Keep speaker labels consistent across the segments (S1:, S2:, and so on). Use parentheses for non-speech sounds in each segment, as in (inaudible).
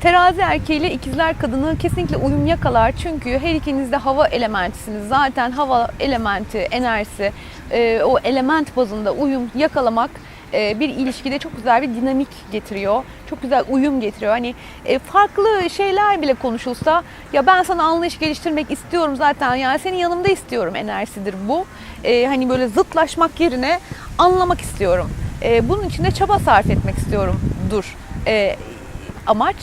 S1: Terazi erkeğiyle ikizler kadını kesinlikle uyum yakalar. Çünkü her ikiniz de hava elementisiniz. Zaten hava elementi, enerjisi, e, o element bazında uyum yakalamak bir ilişkide çok güzel bir dinamik getiriyor. Çok güzel uyum getiriyor. Hani e, farklı şeyler bile konuşulsa ya ben sana anlayış geliştirmek istiyorum zaten. Yani senin yanımda istiyorum enerjisidir bu. E, hani böyle zıtlaşmak yerine anlamak istiyorum. E, bunun için de çaba sarf etmek istiyorum. Dur. E, amaç.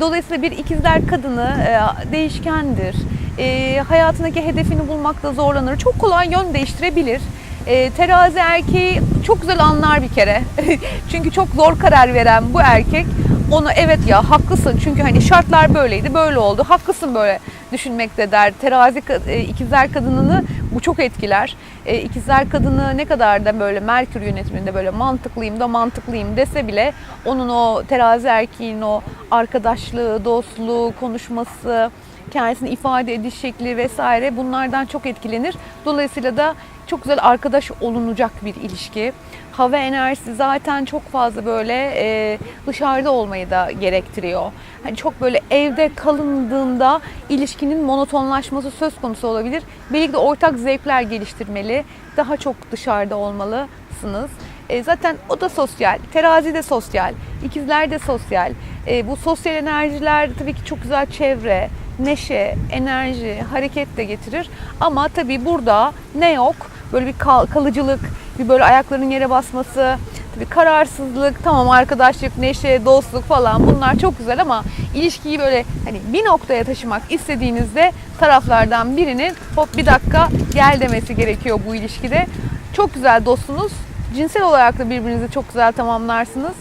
S1: Dolayısıyla bir ikizler kadını e, değişkendir. E, hayatındaki hedefini bulmakta zorlanır. Çok kolay yön değiştirebilir. E, terazi erkeği çok güzel anlar bir kere. (laughs) çünkü çok zor karar veren bu erkek ona evet ya haklısın çünkü hani şartlar böyleydi böyle oldu haklısın böyle düşünmekte der. Terazi e, ikizler kadınını bu çok etkiler. E, ikizler kadını ne kadar da böyle Merkür yönetiminde böyle mantıklıyım da mantıklıyım dese bile onun o terazi erkeğin o arkadaşlığı, dostluğu, konuşması, kendisini ifade ediş şekli vesaire bunlardan çok etkilenir. Dolayısıyla da çok güzel arkadaş olunacak bir ilişki. Hava enerjisi zaten çok fazla böyle e, dışarıda olmayı da gerektiriyor. Hani çok böyle evde kalındığında ilişkinin monotonlaşması söz konusu olabilir. Birlikte ortak zevkler geliştirmeli. Daha çok dışarıda olmalısınız. E, zaten o da sosyal, terazi de sosyal, ikizler de sosyal. E, bu sosyal enerjiler tabii ki çok güzel çevre, neşe, enerji, hareket de getirir. Ama tabii burada ne yok? Böyle bir kal- kalıcılık, bir böyle ayakların yere basması, tabii kararsızlık, tamam arkadaşlık, neşe, dostluk falan bunlar çok güzel ama ilişkiyi böyle hani bir noktaya taşımak istediğinizde taraflardan birinin hop bir dakika gel demesi gerekiyor bu ilişkide. Çok güzel dostunuz. Cinsel olarak da birbirinizi çok güzel tamamlarsınız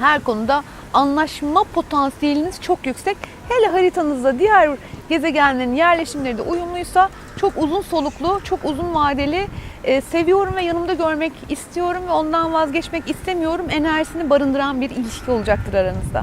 S1: her konuda anlaşma potansiyeliniz çok yüksek. Hele haritanızda diğer gezegenlerin yerleşimleri de uyumluysa çok uzun soluklu, çok uzun vadeli e, seviyorum ve yanımda görmek istiyorum ve ondan vazgeçmek istemiyorum enerjisini barındıran bir ilişki olacaktır aranızda.